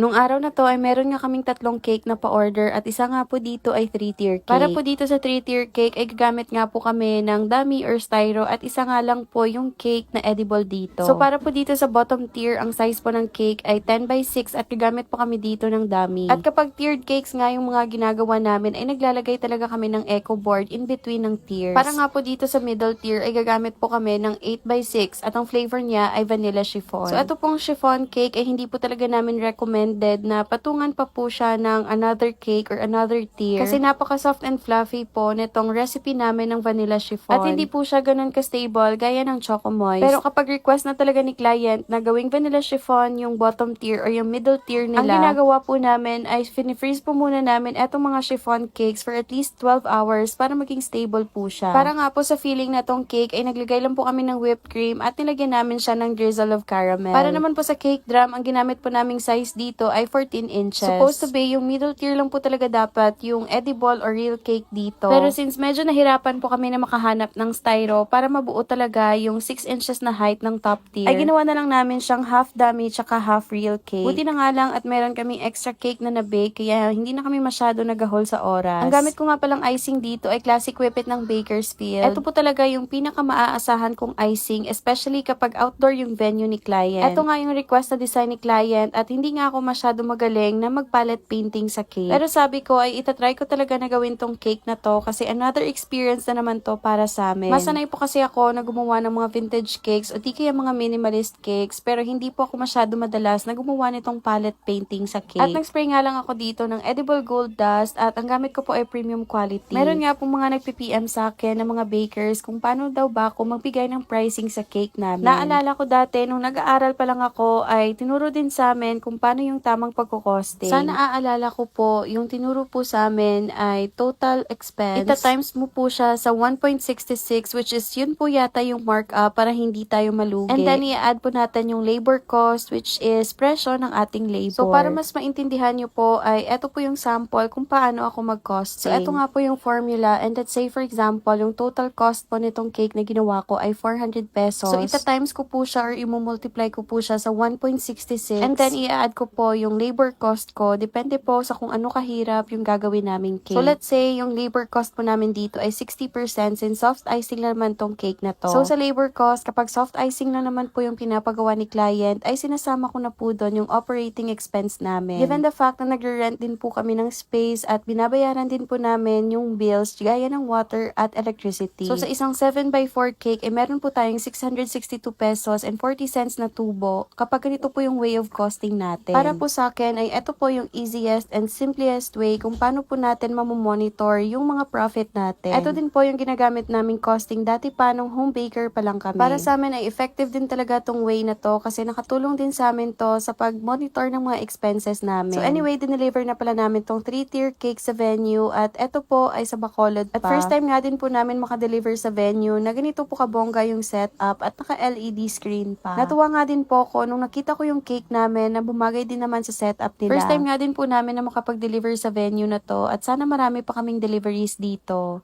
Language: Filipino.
Nung araw na to ay meron nga kaming tatlong cake na pa-order at isa nga po dito ay 3-tier cake. Para po dito sa 3-tier cake ay gagamit nga po kami ng dummy or styro at isa nga lang po yung cake na edible dito. So para po dito sa bottom tier, ang size po ng cake ay 10 by 6 at gagamit po kami dito ng dummy. At kapag tiered cakes nga yung mga ginagawa namin ay naglalagay talaga kami ng echo board in between ng tiers. Para nga po dito sa middle tier ay gagamit po kami ng 8 by 6 at ang flavor niya ay vanilla chiffon. So ito pong chiffon cake ay hindi po talaga namin recommended na patungan pa po siya ng another cake or another tier. Kasi napaka-soft and fluffy po nitong recipe namin ng vanilla chiffon. At hindi po siya ganun ka-stable gaya ng Choco Moist. Pero kapag request na talaga ni client na gawing vanilla chiffon yung bottom tier or yung middle tier nila, ang ginagawa po namin ay fini-freeze po muna namin etong mga chiffon cakes for at least 12 hours para maging stable po siya. Para nga po sa feeling na tong cake ay naglagay lang po kami ng whipped cream at nilagyan namin siya ng drizzle of caramel. Para naman po sa cake drum, ang ginamit po naming size dito ay 14 inches. Supposed to be, yung middle tier lang po talaga dapat yung edible or real cake dito. Pero since medyo nahirapan po kami na makahanap ng styro para mabuo talaga yung 6 inches na height ng top tier, ay ginawa na lang namin siyang half dummy tsaka half real cake. Buti na nga lang at meron kaming extra cake na na-bake kaya hindi na kami masyado nagahol sa oras. Ang gamit ko nga palang icing dito ay classic whippet ng Bakersfield. Ito po talaga yung pinaka maaasahan kong icing especially kapag outdoor yung venue ni client. Ito nga yung request na design ni client at hindi nga ako masyado magaling na mag-palette painting sa cake. Pero sabi ko ay itatry ko talaga na gawin tong cake na to kasi another experience na naman to para sa amin. Masanay po kasi ako na gumawa ng mga vintage cakes o di kaya mga minimalist cakes pero hindi po ako masyado madalas na gumawa nitong palette painting sa cake. At nag-spray nga lang ako dito ng edible gold dust at ang gamit ko po ay premium quality. Meron nga pong mga nagpi-PM sa akin ng mga bakers kung paano daw ba ako magbigay ng pricing sa cake namin. Naalala ko dati nung nag-aaral pa lang ako ay tinuro din sa amin kung paano yung tamang pagkukosting. Sana aalala ko po, yung tinuro po sa amin ay total expense. Ita times mo po siya sa 1.66 which is yun po yata yung markup para hindi tayo malugi. And then i-add po natin yung labor cost which is presyo ng ating labor. So para mas maintindihan nyo po ay eto po yung sample kung paano ako mag-costing. So eto nga po yung formula and let's say for example yung total cost po nitong cake na ginawa ko ay 400 pesos. So ita times ko po siya or i-multiply ko po siya sa 1.66 and then i-add ko po yung labor cost ko depende po sa kung ano kahirap yung gagawin naming cake. So let's say yung labor cost po namin dito ay 60% since soft icing na naman tong cake na to. So sa labor cost kapag soft icing na naman po yung pinapagawa ni client ay sinasama ko na po doon yung operating expense namin. Given the fact na nagre-rent din po kami ng space at binabayaran din po namin yung bills gaya ng water at electricity. So sa isang 7x4 cake ay meron po tayong 662 pesos and 40 cents na tubo kapag ganito po yung way of costing natin. Para po sa akin ay ito po yung easiest and simplest way kung paano po natin mamomonitor yung mga profit natin. Ito din po yung ginagamit naming costing dati pa nung home baker pa lang kami. Para sa amin ay effective din talaga tong way na to kasi nakatulong din sa amin to sa pag-monitor ng mga expenses namin. So anyway, dineliver na pala namin tong 3-tier cake sa venue at ito po ay sa Bacolod pa. At first time nga din po namin makadeliver sa venue na ganito po kabongga yung setup at naka-LED screen pa. Natuwa nga din po ko nung nakita ko yung cake namin na bumagay din naman sa setup nila. First time nga din po namin na makapag-deliver sa venue na to at sana marami pa kaming deliveries dito.